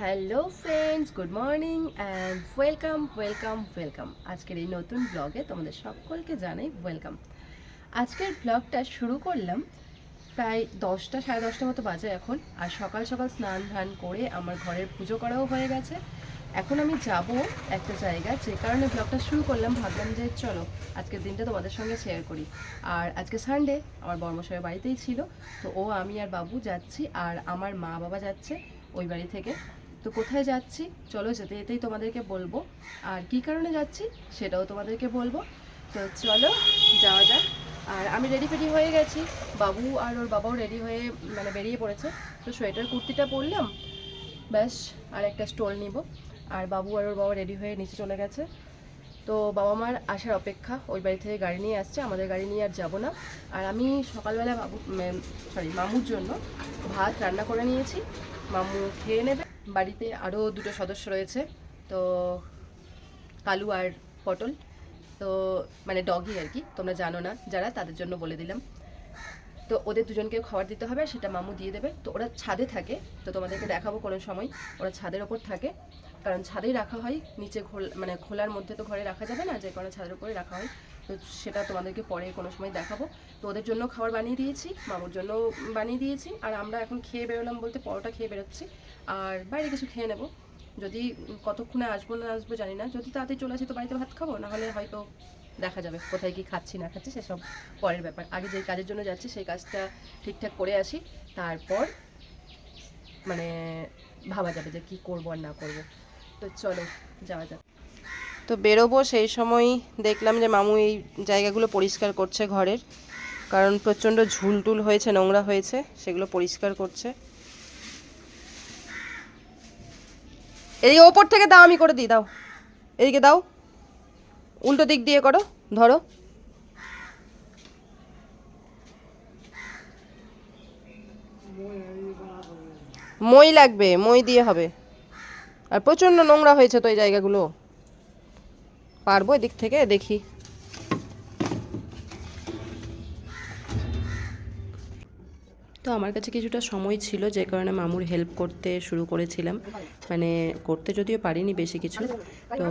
Hello friends good morning and welcome welcome welcome আজকের এই নতুন ব্লগে তোমাদের সকলকে জানাই ওয়েলকাম আজকের ব্লগটা শুরু করলাম প্রায় দশটা, সাড়ে দশটা মতো বাজে এখন। আর সকাল সকাল স্নান ধান করে আমার ঘরের পুজো করাও হয়ে গেছে। এখন আমি যাব একটা জায়গা যে কারণে ব্লগটা শুরু করলাম। ভাবলাম যে চলো, আজকের দিনটা তোমাদের সঙ্গে শেয়ার করি। আর আজকে সানডে আমার বর্মশাইয়ের বাড়িতেই ছিল। তো ও, আমি আর বাবু যাচ্ছি, আর আমার মা বাবা যাচ্ছে ওই বাড়ি থেকে। তো কোথায় যাচ্ছি? চলো যেতে যেতেই তোমাদেরকে বলব। আর কি কারণে যাচ্ছি সেটাও তোমাদেরকে বলব। তো চলো, যাওয়া যাক। আর আমি রেডি ফেডি হয়ে গেছি। বাবু আর ওর বাবাও রেডি হয়ে মানে বেরিয়ে পড়েছে। তো সোয়েটার, কুর্তিটা পরলাম। ব্যাস, আর একটা স্টোল নিব। আর বাবু আর ওর বাবা রেডি হয়ে নিচে চলে গেছে। তো বাবা মার আসার অপেক্ষা, ওই বাড়ি থেকে গাড়ি নিয়ে আসছে। আমাদের গাড়ি নিয়ে আর যাব না। আর আমি সকালবেলা বাবু সরি মামুর জন্য ভাত রান্না করে নিয়েছি। মামু খেয়ে নেবে। বাড়িতে আরও দুটো সদস্য রয়েছে, তো কালু আর পটল। তো মানে ডগি আর কি, তোমরা জানো না যারা, তাদের জন্য বলে দিলাম। তো ওদের দুজনকে খাবার দিতে হবে সেটা মামু দিয়ে দেবে। তো ওরা ছাদে থাকে, তো তোমাদেরকে দেখাবো কোনো সময়, ওরা ছাদের ওপর থাকে। কারণ ছাদেই রাখা হয়, নিচে খোল মানে খোলার মধ্যে তো ঘরে রাখা যাবে না, যে কারণে ছাদের উপরে রাখা হয়। তো সেটা তোমাদেরকে পরে কোনো সময় দেখাবো। তো ওদের জন্য খাবার বানিয়ে দিয়েছি, মামুর জন্য বানিয়ে দিয়েছি, আর আমরা এখন খেয়ে বেরোলাম বলতে পরোটা খেয়ে বেরোচ্ছি। আর বাইরে কিছু খেয়ে নেব। যদি কতক্ষণে আসব না আসব জানি না, যদি তাড়াতাড়ি চলে আসি তো বাড়িতে ভাত খাব নাহলে হয়তো দেখা যাবে কোথায় কি খাচ্ছি, না খাচ্ছি, সেসব পরের ব্যাপার। আগে যে কাজের জন্য যাচ্ছি, সেই কাজটা ঠিকঠাক করে আসি। তারপর মানে ভাবা যাবে যে কি করব আর না করব। তো চলো, যাওয়া যাক। তো বেরোবো সেই সময় দেখলাম যে মামু এই জায়গাগুলো পরিষ্কার করছে ঘরের, কারণ প্রচণ্ড ঝুলটুল হয়েছে, নোংরা হয়েছে, সেগুলো পরিষ্কার করছে। এই ওপর থেকে দাও, আমি করে দিই, দাও। এদিকে দাও। উল্টো দিক দিয়ে করো, ধরো। মই লাগবে, মই দিয়ে হবে। আর প্রচণ্ড নোংরা হয়েছে তো এই জায়গাগুলো। পারব এদিক থেকে, দেখি। তো আমার কাছে কিছুটা সময় ছিল, যে কারণে মামুর হেল্প করতে শুরু করেছিলাম। মানে করতে যদিও পারিনি বেশি কিছু, তো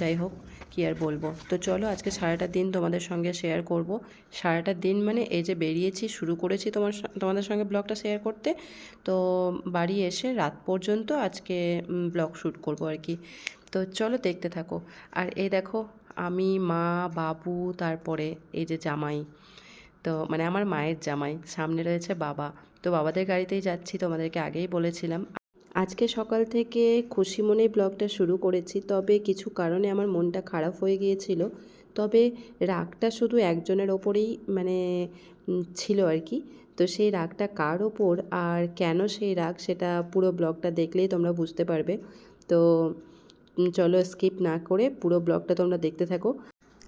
যাই হোক। কি আর বলব? তো চলো আজকে সারাটা দিন তোমাদের সঙ্গে শেয়ার করব। সারাটা দিন মানে এই যে বেরিয়েছি, শুরু করেছি তোমার তোমাদের সঙ্গে ব্লগটা শেয়ার করতে। তো বাড়ি এসে রাত পর্যন্ত আজকে ব্লগ শ্যুট করব আর কি। তো চলো দেখতে থাকো। আর এই দেখো, আমি, মা, বাবু, তারপরে এই যে জামাই। তো মানে আমার মায়ের জামাই, সামনে রয়েছে বাবা। তো বাবাদের গাড়িতেই যাচ্ছি, তোমাদেরকে আগেই বলেছিলাম। আজকে সকাল থেকে খুশি মনেই ব্লগটা শুরু করেছি, তবে কিছু কারণে আমার মনটা খারাপ হয়ে গিয়েছিল। তবে রাগটা শুধু একজনের ওপরেই মানে ছিল আর কি। তো সেই রাগটা কার ওপর আর কেন সেই রাগ সেটা পুরো ব্লগটা দেখলেই তোমরা বুঝতে পারবে। তো চলো স্কিপ না করে পুরো ব্লগটা তোমরা দেখতে থাকো।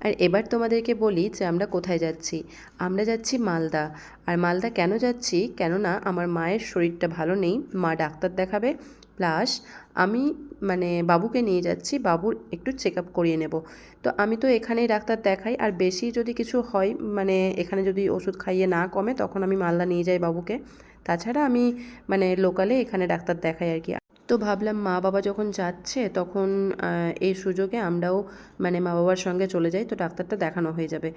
আর এবার তোমাদেরকে বলি যে আমরা কোথায় যাচ্ছি। আমরা যাচ্ছি মালদা। আর মালদা কেন যাচ্ছি? কেননা আমার মায়ের শরীরটা ভালো নেই, মা ডাক্তার দেখাবে। প্লাস আমি মানে বাবুকে নিয়ে যাচ্ছি, বাবুর একটু চেক আপ করিয়ে নেব। তো আমি তো এখানেই ডাক্তার দেখাই, আর বেশি যদি কিছু হয় মানে এখানে যদি ওষুধ খাইয়ে না কমে, তখন আমি মালদা নিয়ে যাই বাবুকে। তাছাড়া আমি মানে লোকালে এখানে ডাক্তার দেখাই আর কি। তো ভাবলাম মা বাবা যখন যাচ্ছে তখন এই সুযোগে আমরাও মানে মা বাবার সঙ্গে চলে যাই। তো ডাক্তারটা দেখানো হয়ে যাবে।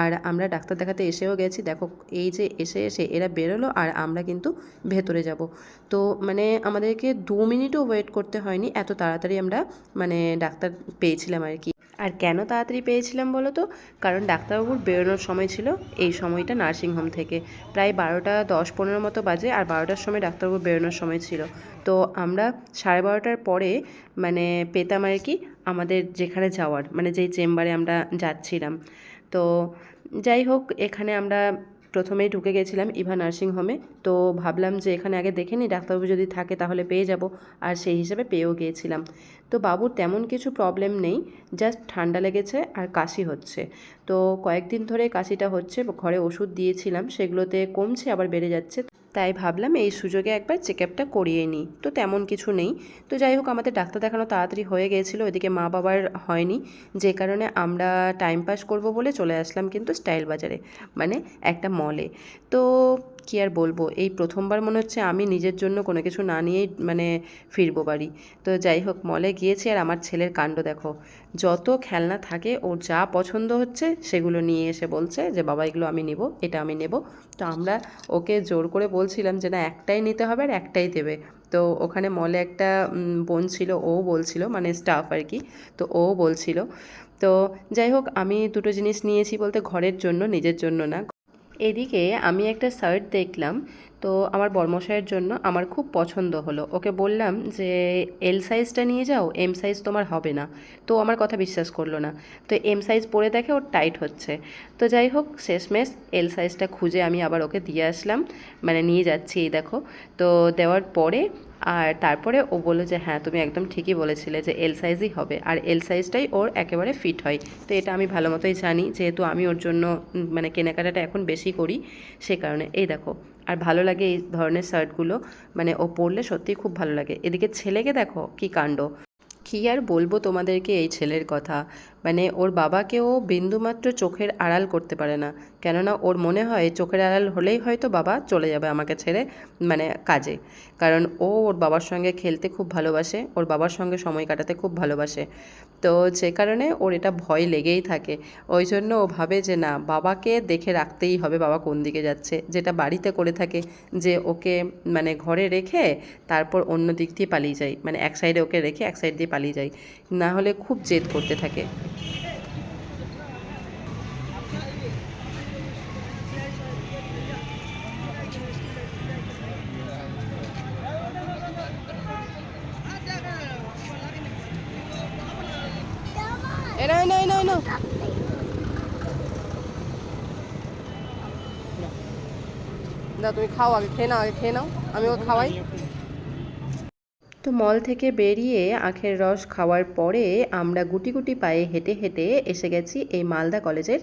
আর আমরা ডাক্তার দেখাতে এসেও গেছি। দেখো, এই যে এসে এসে এরা বেরোলো আর আমরা কিন্তু ভেতরে যাব। তো মানে আমাদেরকে দু মিনিটও ওয়েট করতে হয়নি। এত তাড়াতাড়ি আমরা মানে ডাক্তার পেয়েছিলাম আর কি। আর কেন তাড়াতাড়ি পেয়েছিলাম বলো তো? কারণ ডাক্তারবাবুর বেরোনোর সময় ছিল, এই সময়টা নার্সিংহোম থেকে। প্রায় বারোটা দশ পনেরো মতো বাজে আর বারোটার সময় ডাক্তারবাবু বেরোনোর সময় ছিল। তো আমরা সাড়ে বারোটার পরে মানে পেতাম আর কি আমাদের যেখানে যাওয়ার মানে যেই চেম্বারে আমরা যাচ্ছিলাম। তো যাই হোক, এখানে আমরা প্রথমেই ঢুকে গেছিলাম ইভা নার্সিংহোমে তো ভাবলাম যে এখানে আগে দেখে নিই, ডাক্তারবাবু যদি থাকে তাহলে পেয়ে যাব। আর সেই হিসাবে পেয়েও গিয়েছিলাম। তো বাবুর তেমন কিছু প্রবলেম নেই জাস্ট ঠান্ডা লেগেছে আর কাশি হচ্ছে। তো কয়েকদিন ধরে কাশিটা হচ্ছে, ঘরে ওষুধ দিয়েছিলাম, সেগুলোতে কমছে, আবার বেড়ে যাচ্ছে। তাই ভাবলাম এই সুযোগে একবার চেক আপটা করিয়ে নিই। তো তেমন কিছু নেই। তো যাই হোক, আমাদের ডাক্তার দেখানো তাড়াতাড়ি হয়ে গিয়েছিল ওইদিকে মা বাবার হয়নি। যে কারণে আমরা টাইম পাস করব বলে চলে আসলাম কিন্তু স্টাইল বাজারে মানে একটা মলে তো কি আর বলব? এই প্রথমবার মনে হচ্ছে আমি নিজের জন্য কোনো কিছু না নিয়েই মানে ফিরবো বাড়ি। তো যাই হোক মলে গিয়েছি আর আমার ছেলের কাণ্ড দেখো। যত খেলনা থাকে, ওর যা পছন্দ হচ্ছে সেগুলো নিয়ে এসে বলছে যে, বাবা, এগুলো আমি নেব, এটা আমি নেব। তো আমরা ওকে জোর করে বলছিলাম যে, না, একটাই নিতে হবে আর একটাই দেবে। তো ওখানে মলে একটা বোন ছিল, ও বলছিল মানে স্টাফ আর কি, তো ও বলছিল। তো যাই হোক, আমি দুটো জিনিস নিয়েছি বলতে ঘরের জন্য, নিজের জন্য না। এদিকে আমি একটা শার্ট দেখলাম, তো আমার বর্মশাইয়ের জন্য আমার খুব পছন্দ হলো। ওকে বললাম যে এল সাইজটা নিয়ে যাও এম সাইজ তোমার হবে না। তো আমার কথা বিশ্বাস করল না। তো এম সাইজ পরে দেখে ওর টাইট হচ্ছে। তো যাই হোক, শেষমেশ এল সাইজটা খুঁজে আমি আবার ওকে দিয়ে আসলাম। মানে নিয়ে যাচ্ছি, এই দেখো। তো দেওয়ার পরে আর তারপরে ও বলল যে হ্যাঁ তুমি একদম ঠিকই বলেছিলে যে এল সাইজই হবে আর এল সাইজটাই ওর একেবারে ফিট হয়। তো এটা আমি ভালো মতোই জানি, যেহেতু আমি ওর জন্য মানে কেনাকাটাটা এখন বেশি করি সে কারণে। এই দেখো, আর ভালো লাগে এই ধরনের শার্টগুলো মানে ও পরলে সত্যিই খুব ভালো লাগে। এদিকে ছেলেকে দেখো, কি কাণ্ড। কী আর বলব তোমাদেরকে এই ছেলের কথা? মানে ওর বাবাকেও বিন্দুমাত্র চোখের আড়াল করতে পারে না। কেননা ওর মনে হয় চোখের আড়াল হলেই হয়তো বাবা চলে যাবে আমাকে ছেড়ে মানে কাজে। কারণ ও ওর বাবার সঙ্গে খেলতে খুব ভালোবাসে, ওর বাবার সঙ্গে সময় কাটাতে খুব ভালোবাসে। তো যে কারণে ওর এটা ভয় লেগেই থাকে। ওই জন্য ও ভাবে যে না, বাবাকে দেখে রাখতেই হবে বাবা কোন দিকে যাচ্ছে। যেটা বাড়িতে করে থাকে যে ওকে মানে ঘরে রেখে তারপর অন্য দিক দিয়ে পালিয়ে যায়। মানে এক সাইডে ওকে রেখে এক সাইড দিয়ে পালিয়ে যায়। না হলে খুব জেদ করতে থাকে। এনো এনো এনো এনো না তুমি খাও আগে খেয়ে নাও আগে খেয়ে নাও। আমি ওকে খাওয়াই। তো মল থেকে বেরিয়ে আখের রস খাওয়ার পরে আমরা গুটি গুটি পায়ে হেঁটে হেঁটে এসে গেছি এই মালদা কলেজের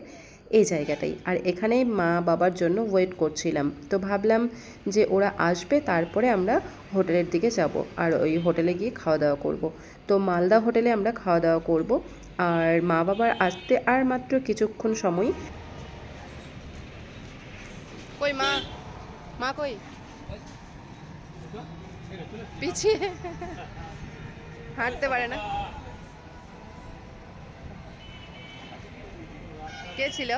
এই জায়গাটাই। আর এখানেই মা বাবার জন্য ওয়েট করছিলাম। তো ভাবলাম যে ওরা আসবে তারপরে আমরা হোটেলের দিকে যাব আর ওই হোটেলে গিয়ে খাওয়া দাওয়া করব। তো মালদা হোটেলে আমরা খাওয়া দাওয়া করব। আর মা বাবার আসতে আর মাত্র কিছুক্ষণ সময়। কই মা? মা কই? পিছিয়ে হাঁটতে পারে না। কে ছিল?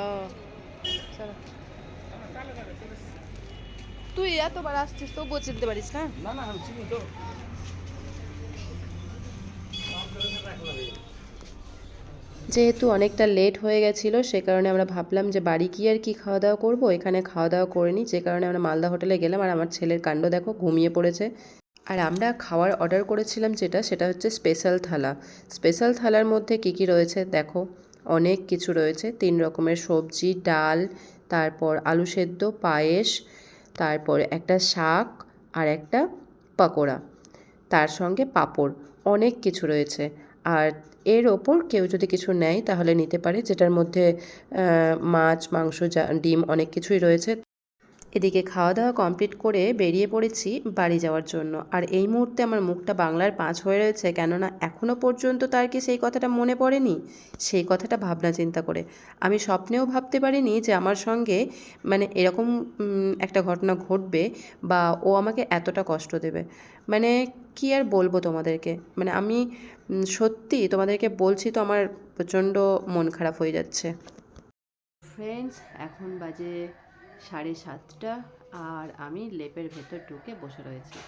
ও চলো। তুই এতবার আসছিস তবুও চিনতে পারিস না? না না আমি চিনি তো। যেহেতু অনেকটা লেট হয়ে গেছিল, সে কারণে আমরা ভাবলাম যে বাড়ি কি আর কি খাওয়া দাওয়া করব। এখানে খাওয়া দাওয়া করে নিই যে কারণে আমরা মালদা হোটেলে গেলাম আর আমার ছেলের কাণ্ড দেখো ঘুমিয়ে পড়েছে। আর আমরা খাওয়ার অর্ডার করেছিলাম যেটা, সেটা হচ্ছে স্পেশাল থালা। স্পেশাল থালার মধ্যে কী কী রয়েছে দেখো, অনেক কিছু রয়েছে। তিন রকমের সবজি, ডাল, তারপর আলু সেদ্ধ, পায়েস, তারপর একটা শাক আর একটা পকোড়া। তার সঙ্গে পাঁপড়। অনেক কিছু রয়েছে। আর এর ওপর কেউ যদি কিছু নেয়, তাহলে নিতে পারে, যেটার মধ্যে মাছ, মাংস, যা, ডিম, অনেক কিছুই রয়েছে। এদিকে খাওয়া দাওয়া কমপ্লিট করে বেরিয়ে পড়েছি বাড়ি যাওয়ার জন্য। আর এই মুহূর্তে আমার মুখটা বাংলার পাঁচ হয়ে রয়েছে, কেননা এখনও পর্যন্ত তার কি সেই কথাটা মনে পড়েনি? সেই কথাটা ভাবনা চিন্তা করে। আমি স্বপ্নেও ভাবতে পারিনি যে আমার সঙ্গে মানে এরকম একটা ঘটনা ঘটবে বা ও আমাকে এতটা কষ্ট দেবে। মানে কি আর বলব তোমাদেরকে? মানে আমি সত্যি তোমাদেরকে বলছি তো আমার প্রচণ্ড মন খারাপ হয়ে যাচ্ছে। ফ্রেন্ডস এখন বাজে সাড়ে সাতটা আর আমি লেপের ভেতর ঢুকে বসে রয়েছি।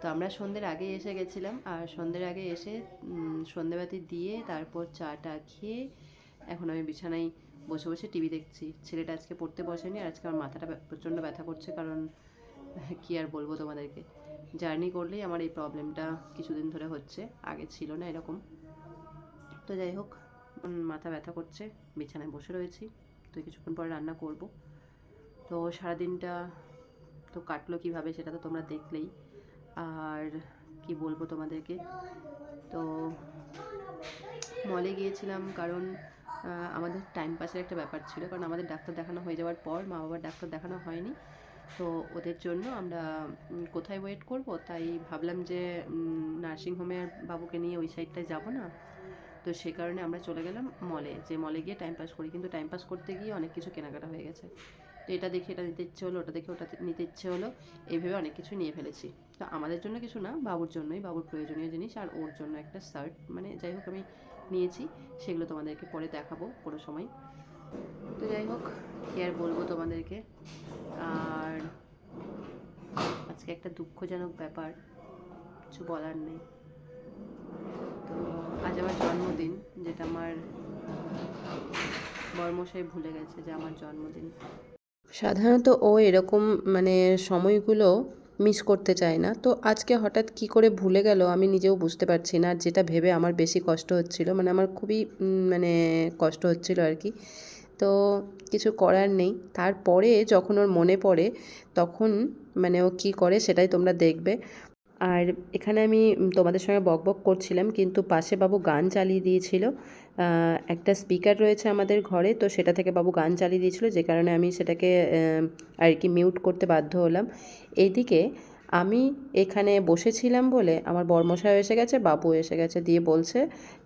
তো আমরা সন্ধ্যের আগে এসে গেছিলাম আর সন্ধ্যের আগে এসে উম, সন্ধ্যেবাতি দিয়ে তারপর চাটা খেয়ে এখন আমি বিছানায় বসে বসে টিভি দেখছি। ছেলেটা আজকে পড়তে বসেনি আর আজকে আমার মাথাটা প্রচণ্ড ব্যথা করছে কারণ কি আর বলব তোমাদেরকে। জার্নি করলেই আমার এই প্রবলেমটা কিছুদিন ধরে হচ্ছে আগে ছিল না এরকম। তো যাই হোক মাথা ব্যথা করছে বিছানায় বসে রয়েছি। তো কিছুক্ষণ পরে রান্না করব। তো সারাদিনটা তো কাটলো কীভাবে সেটা তো তোমরা দেখলেই। আর কি বলব তোমাদেরকে? তো মলে গিয়েছিলাম কারণ আমাদের টাইম পাসের একটা ব্যাপার ছিল। কারণ আমাদের ডাক্তার দেখানো হয়ে যাওয়ার পর মা বাবার ডাক্তার দেখানো হয়নি। তো ওদের জন্য আমরা কোথায় ওয়েট করব? তাই ভাবলাম যে নার্সিংহোমে আর বাবুকে নিয়ে ওই সাইডটায় যাব না। তো সে কারণে আমরা চলে গেলাম মলে যে মলে গিয়ে টাইম পাস করি। কিন্তু টাইম পাস করতে গিয়ে অনেক কিছু কেনাকাটা হয়ে গেছে। তো এটা দেখে, এটা নিতে ইচ্ছে হলো ওটা দেখে, ওটা নিতে ইচ্ছে হলো এইভাবে অনেক কিছু নিয়ে ফেলেছি। তো আমাদের জন্য কিছু না, বাবুর জন্যই, বাবুর প্রয়োজনীয় জিনিস আর ওর জন্য একটা শার্ট মানে যাই হোক, আমি নিয়েছি, সেগুলো তোমাদেরকে পরে দেখাবো কোনো সময়। তো যাই হোক, কি আর বলব তোমাদেরকে? আর আজকে একটা দুঃখজনক ব্যাপার, কিছু বলার নেই। তো আজ আমার জন্মদিন, যেটা আমার বর্মশাই ভুলে গেছে যে আমার জন্মদিন। সাধারণত ও এরকম মানে সময়গুলো মিস করতে চায় না। তো আজকে হঠাৎ কি করে ভুলে গেল আমি নিজেও বুঝতে পারছি না। যেটা ভেবে আমার বেশি কষ্ট হচ্ছিল মানে আমার খুবই মানে কষ্ট হচ্ছিল আর কি। তো কিছু করার নেই। তারপরে যখন ওর মনে পড়ে, তখন মানে ও কী করে সেটাই তোমরা দেখবে। আর এখানে আমি তোমাদের সঙ্গে বক বক করছিলাম, কিন্তু পাশে বাবু গান চালিয়ে দিয়েছিল। একটা স্পিকার রয়েছে আমাদের ঘরে, তো সেটা থেকে বাবু গান চালিয়ে দিয়েছিল, যে কারণে আমি সেটাকে আর কি মিউট করতে বাধ্য হলাম। এইদিকে আমি এখানে বসেছিলাম বলে আমার বর্মশাই এসে গেছে, বাবু এসে গেছে দিয়ে বলছে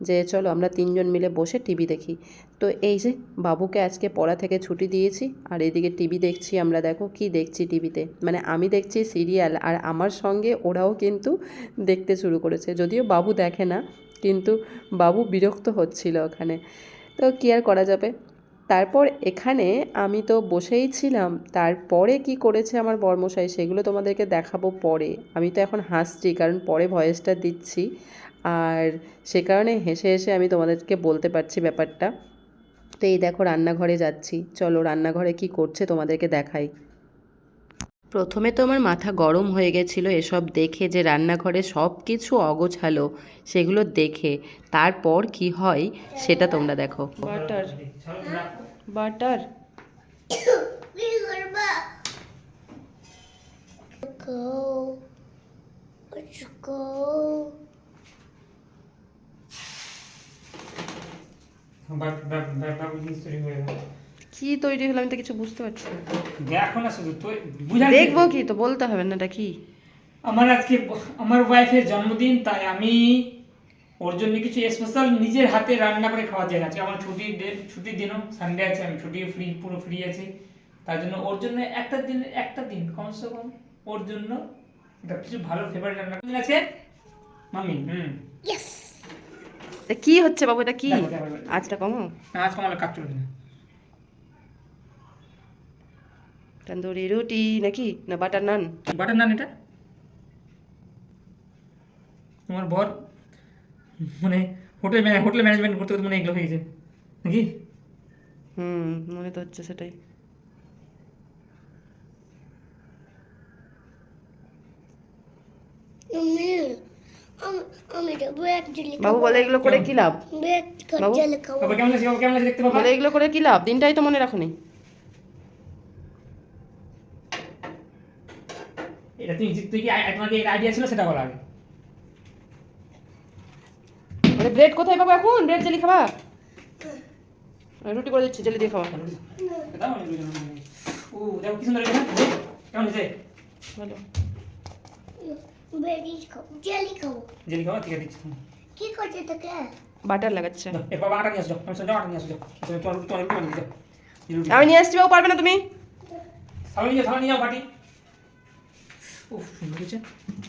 যে, চলো আমরা তিনজন মিলে বসে টিভি দেখি। তো এই যে বাবুকে আজকে পড়া থেকে ছুটি দিয়েছি, আর এদিকে টিভি দেখছি আমরা, দেখো কি দেখছি টিভিতে মানে আমি দেখছি সিরিয়াল আর আমার সঙ্গে ওরাও কিন্তু দেখতে শুরু করেছে, যদিও বাবু দেখে না কিন্তু বাবু বিরক্ত হচ্ছিল ওখানে। তো কী আর করা যাবে? তারপর এখানে আমি তো বসেই ছিলাম, তারপরে কি করেছে আমার বর্মশাই সেগুলো তোমাদেরকে দেখাবো পরে। আমি তো এখন হাসছি, কারণ পরে ভয়েসটা দিচ্ছি। আর সে কারণে হেসে হেসে আমি তোমাদেরকে বলতে পারছি ব্যাপারটা। তো এই দেখো রান্নাঘরে যাচ্ছি। চলো রান্নাঘরে কি করছে তোমাদেরকে দেখাই। প্রথমে তো আমার মাথা গরম হয়ে গেছিল এসব দেখে যে রান্নাঘরে সব কিছু অগোছালো সেগুলো দেখে তারপর কি হয় সেটা তোমরা দেখো butter butter Go. Let's go. কি তৈরি হলো আমি তো কিছু বুঝতে পারছি না। দেখো না শুধু তুই বুঝা দেখব কি তো বলতে হবে না এটা কি? আমার আজকে আমার ওয়াইফের জন্মদিন তাই আমি ওর জন্য কিছু স্পেশাল নিজের হাতে রান্না করে খাওয়া যায় আজকে আমার ছুটির ডে- ছুটির দিনও সানডে আছে আমি ছুটি ফ্রি পুরো ফ্রি আছি। তার জন্য ওর জন্য একটা দিন একটা দিন কমসে কম ওর জন্য একটা কিছু ভালো ফেভারিট রান্না করে আছে। মামি হুম. এটা কি হচ্ছে বাবু এটা কি। আজটা কমো না আজকে আমার কাজ চলবে না। তন্দুরি রুটি নাকি? না বাটার নান বাটার নান এটা? তোমার বর মানে হোটেল হোটেল ম্যানেজমেন্ট করতে করতে মানে এগুলো হয়ে গেছে নাকি? হুম মনে তো হচ্ছে সেটাই। বাবু বলে এগুলো করে কি লাভ? বাবু? জেলি খাব। বাবা কেমন লাগছে? কেমন লাগছে দেখতে পাবো? বলে এগুলো করে কি লাভ? দিনটাই তো মনে রাখো নি। এটা তুই তুই কি আই- তোমার কি আইডিয়া ছিল? সেটা বল আগে। মানে ব্রেড কোথায় পাবো এখন? ব্রেড জেলি খাবা? রুটি করে দিচ্ছি জেলি দিয়ে খাওয়া আমি ও দেখো কি সুন্দর কেমন হয়েছে? ভালো। জেলি খাওয়া ঠিক আছে দিচ্ছি। কি করছে তোকে? বাটার লাগাচ্ছে। দাও, এ নিয়ে আসো আমি নিয়ে আসো। তোমার তোমার। আমি নিয়ে আসছি পারবে না তুমি? নিয়ে যাও থালা নিয়ে যাও বাটি।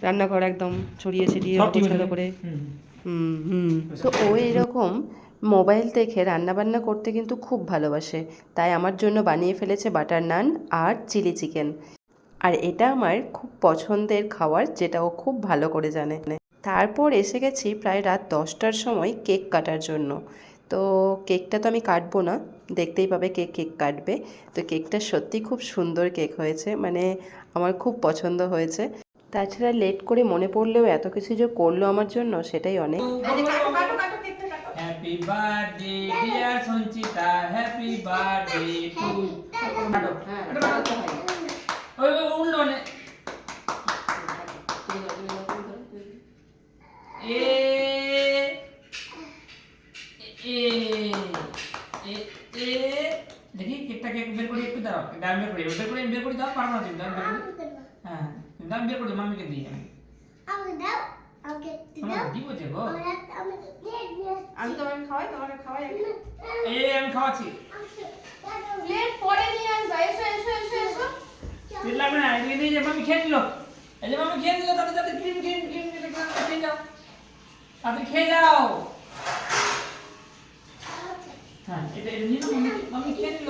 রান্নাঘর একদম ছড়িয়ে ছিটিয়ে পছন্দ করে। হুম হুম। হুম তো ও এরকম মোবাইল দেখে রান্নাবান্না করতে কিন্তু খুব ভালোবাসে। তাই আমার জন্য বানিয়ে ফেলেছে বাটার নান আর চিলি চিকেন। আর এটা আমার খুব পছন্দের খাবার যেটা ও খুব ভালো করে জানে। তারপর এসে গেছি প্রায় রাত দশটার সময় কেক কাটার জন্য। তো কেকটা তো আমি কাটবো না দেখতেই পাবে কেক কেক কাটবে। তো কেকটা সত্যি খুব সুন্দর কেক হয়েছে মানে আমার খুব পছন্দ হয়েছে। তাছাড়া লেট করে মনে পড়লেও এত কিছু যে করল আমার জন্য সেটাই অনেক। Happy birthday dear Sanchita happy birthday to ওই ওই উল্টো মানে এ এ এ এ দেখি কেকটা কেক বের করে একটু দাও ডাল বের করে বের করে বের করে দাও পারব না তুমি হ্যাঁ তুমি দাও বের করে দাও মাম্মিকে দিই আমি দাও আমাকে দাও দিব যে খেবো আমি তোমাকে খাওয়াই তোমাকে খাওয়াই এই আমি খাওয়াচ্ছি প্লেট পরে নিয়ে আসবা এসো এসো এসো এসো লাগবে না এদিকে নিয়ে যে মামি খেয়ে নিল এই যে মামি খেয়ে নিল তাতে তাতে ক্রিম ক্রিম ক্রিম খেয়ে যাও তাতে খেয়ে যাও হ্যাঁ এটা খেয়ে নিল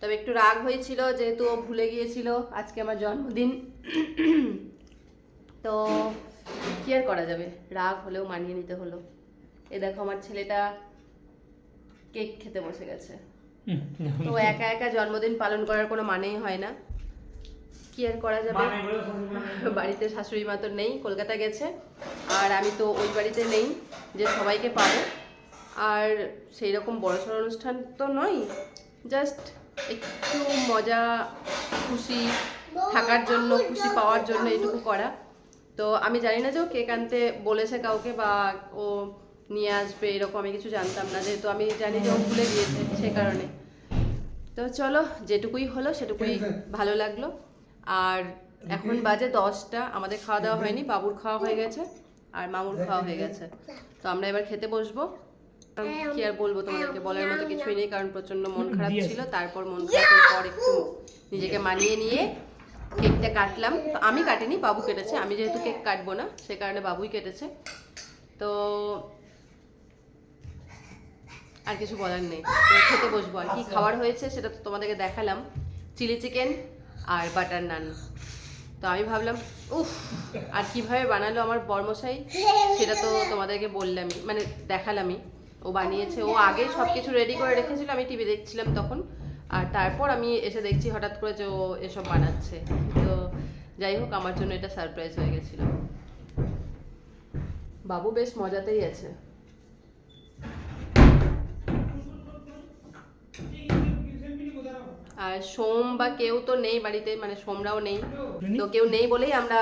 তবে একটু রাগ হয়েছিল যেহেতু ও ভুলে গিয়েছিল আজকে আমার জন্মদিন। তো কি আর করা যাবে? রাগ হলেও মানিয়ে নিতে হলো। এ দেখো আমার ছেলেটা কেক খেতে বসে গেছে। তো একা একা জন্মদিন পালন করার কোনো মানেই হয় না। কি আর করা যাবে। বাড়িতে শাশুড়ি মা তো নেই কলকাতা গেছে। আর আমি তো ওই বাড়িতে নেই যে সবাইকে পাবো। আর সেই রকম বড় সড়ো অনুষ্ঠান তো নয় জাস্ট একটু মজা খুশি থাকার জন্য খুশি পাওয়ার জন্য এটুকু করা। তো আমি জানি না যে ও কেক আনতে বলেছে কাউকে বা ও নিয়ে আসবে এরকম আমি কিছু জানতাম না। যেহেতু আমি জানি যে ও ভুলে গিয়েছে সে কারণে। তো চলো যেটুকুই হলো সেটুকুই ভালো লাগল। আর এখন বাজে দশটা আমাদের খাওয়া দাওয়া হয়নি বাবুর খাওয়া হয়ে গেছে আর মামুর খাওয়া হয়ে গেছে। তো আমরা এবার খেতে বসবো। কি আর বলব তোমাদেরকে? বলার মতো কিছুই নেই কারণ প্রচণ্ড মন খারাপ ছিল তারপর মন খারাপের পর একটু নিজেকে মানিয়ে নিয়ে কেকটা কাটলাম। তো আমি কাটিনি বাবু কেটেছে আমি যেহেতু কেক কাটবো না সে কারণে বাবুই কেটেছে। তো আর কিছু বলার নেই। খেতে বসবো। আর কি খাবার হয়েছে সেটা তো তোমাদেরকে দেখালাম। চিলি চিকেন আর বাটার নান। তো আমি ভাবলাম উফ আর কীভাবে বানালো আমার বর্মশাই সেটা তো তোমাদেরকে বললামই মানে দেখালামই। ও বানিয়েছে। ও আগে সব কিছু রেডি করে রেখেছিল, আমি টিভি দেখছিলাম তখন। আর তারপর আমি এসে দেখছি হঠাৎ করে যে ও এসব বানাচ্ছে। তো যাই হোক, আমার জন্য এটা সারপ্রাইজ হয়ে গেছিল। বাবু বেশ মজাতেই আছে। আর সোম বা কেউ তো নেই বাড়িতে মানে সোমরাও নেই। তো কেউ নেই বলেই আমরা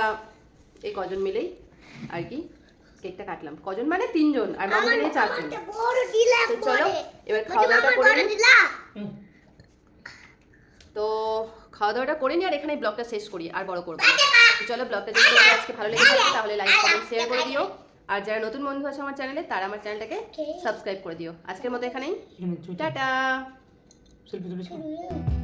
এই কজন মিলেই আর কি। কেকটা কাটলাম। কজন? মানে তিনজন আর মামাকে নিয়ে চারজন। তো চলো এবার খাওয়া দাওয়াটা করে নিই তো খাওয়া দাওয়াটা করে নিই আর এখানে ব্লগটা শেষ করি আর বড় করব না। চলো ব্লগটা যদি তোমাদের আজকে ভালো লেগে থাকে তাহলে লাইক কমেন্ট শেয়ার করে দিও। আর যারা নতুন বন্ধু আছে আমার চ্যানেলে তারা আমার চ্যানেলটাকে সাবস্ক্রাইব করে দিও। আজকের মতো এখানেই। টাটা। সেলফি তুলিস হুম।